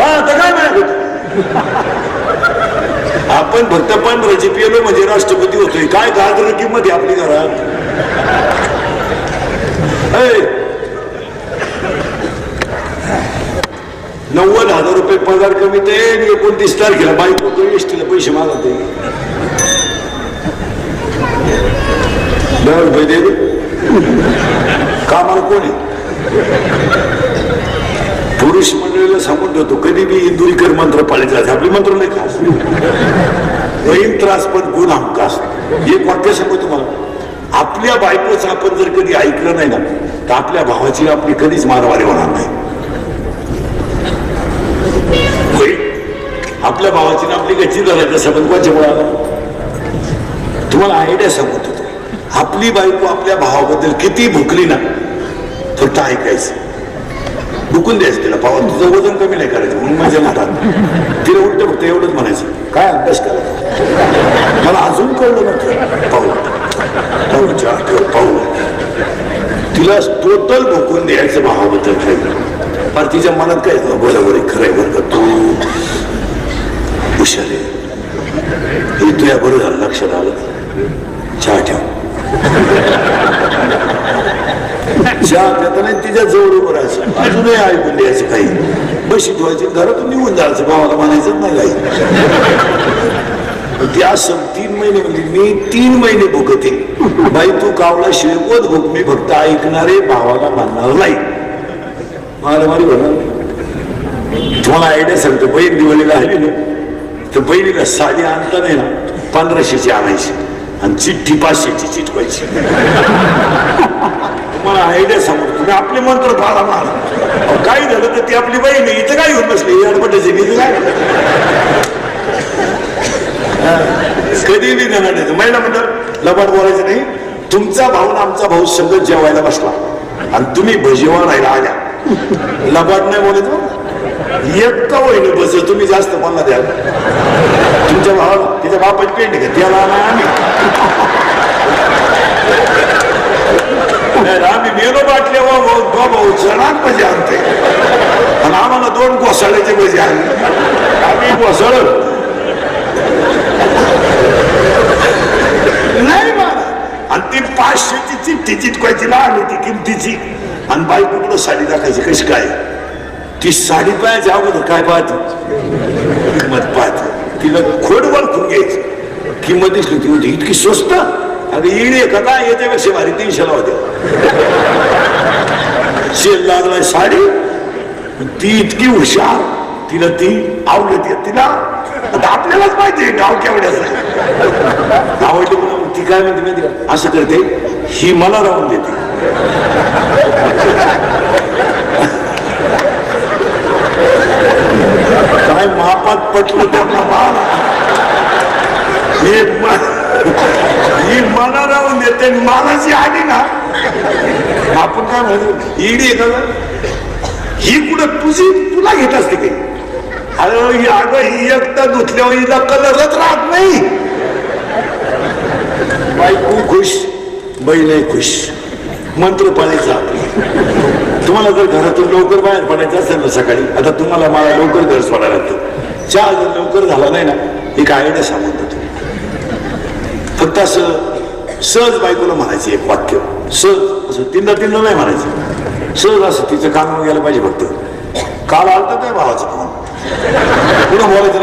हा आता काय म्हणत आपण फक्त पंधराची पेलो म्हणजे राष्ट्रपती होतोय. काय गाजर किंमत आपली घरात ऐ, नव्वद हजार रुपये पगार कमी ते एकोणतीस तारखेला बाईक होतो एसटीला पैसे मागत दहा रुपये दे. कामाला कोण आहे? पुरुष मंडळीला सांगून ठेवतो कधी बी इंदुरीकर मंत्र पाळले जायचे आपले मंत्र नाही खास. बहीण त्रास पण गुण हमकास एक वाक्य सांगू तुम्हाला. आपल्या बायकोचं आपण जर कधी ऐकलं नाही ना तर आपल्या भावाची आपली कधीच मारवारी होणार नाही. आपल्या भावाची ना आपली गच्ची झाली सगळं कोणच्या मुळाला? तुम्हाला आयडिया सांगत. होतो आपली बायको आपल्या भावाबद्दल किती भुकली ना फक्त ऐकायचं. दुखून द्यायचं तिला पावन तुझं वजन कमी नाही करायचं म्हणून माझ्या म्हणतात तिला उलट फक्त एवढंच म्हणायचं काय अभ्यास करायचा मला अजून कळलं नव्हतं. पाहू पाहू चहा पाहू. तिला टोटल भोकून द्यायचं भावाबद्दल काही पण तिच्या मनात काय बरोबर आहे खरंय बरं का? तू हुशार आहे. हे तुझ्या बरं झालं लक्षात आलं. चहा ठेव. चहा घेताना तिच्या जवळ उभं राहायचं. अजूनही ऐकून द्यायचं काही बशी ठेवायची घरातून निघून जायचं भावाला म्हणायचं नाही काही त्या असं तीन महिने म्हणजे मी तीन महिने भुकते बाई तू कावला शिरकोत भुक मी फक्त ऐकणारे भावाला म्हणणार नाही. मला मारी म्हणा तुम्हाला आयडिया सांगतो बहीण दिवाळीला आली ना तर बहिणीला साडी आणता नाही ना पंधराशेची आणायची आणि चिठ्ठी पाचशेची चिटवायची तुम्हाला आयडिया सांगतो तुम्ही आपले मंत्र पाळा मारा. काही झालं तर ती आपली बहीण इथं काय होत बसली अडपटायची इथं काय कधी मी देणार नाही. महिला म्हणतात लबाड बोलायचं नाही. तुमचा भाऊ आमचा भाऊ सगळं जेवायला बसला. आणि तुम्ही भजीवा राहिला आल्या. लबाड नाही बोलत हो. एक का होईन बस तुम्ही जास्त मला द्या तुमच्या भावाला तिच्या बापाची पेंट घ्या त्याला आम्ही. वाटले वा भाऊ बा भाऊ जणात म्हणजे आणते. आणि आम्हाला दोन घोसाळ्याचे भजी आणले. आम्ही घोसाळ नाही आणि ती पाचशेची चिठ्ठी चिटकायची ना आम्ही ती किमतीची. आणि बाई कुठलं साडी दाखायची कशी काय? ती साडी पाहायची अगोदर काय पाहते? किंमत पाहते. तिला खोड वळखून घ्यायची. किंमत दिसली ती होती इतकी स्वस्त? अगं येणे का? काय याच्यापेक्षा भारी तीनशेला होत्या. शेल लागलाय साडी. ती इतकी हुशार. तिला ती आवडत तिला. आता आपल्यालाच माहिती गाव केवढ्याच. आवडली म्हणून ती काय म्हणते माहिती का? असं करते ही मला राहून देते. काय महापात पटलं त्यांना मला हे ही मला राहून देते आणि आली ना. आपण काय म्हणतो ईडी का ही कुठं तुझी तुला घेत असते काही अरे ही अगं ही एकटा धुतल्यावर हिला कलरच राहत नाही. बायको खुश बैलही खुश. मंत्र पाळायचा तुम्हाला जर घरातून लवकर बाहेर पडायचं असेल ना सकाळी आता तुम्हाला मला लवकर घर सोडायला लागतं. चहा जर लवकर झाला नाही ना एक आयडिया सांगून देतो. फक्त असं सहज बायकोला म्हणायचं एक वाक्य. सहज. असं तीनदा तीनदा नाही म्हणायचं. सहज असं तिचं काम गेलं पाहिजे फक्त. काल आलता काय भावाचं फोन. पुढं बोलायचं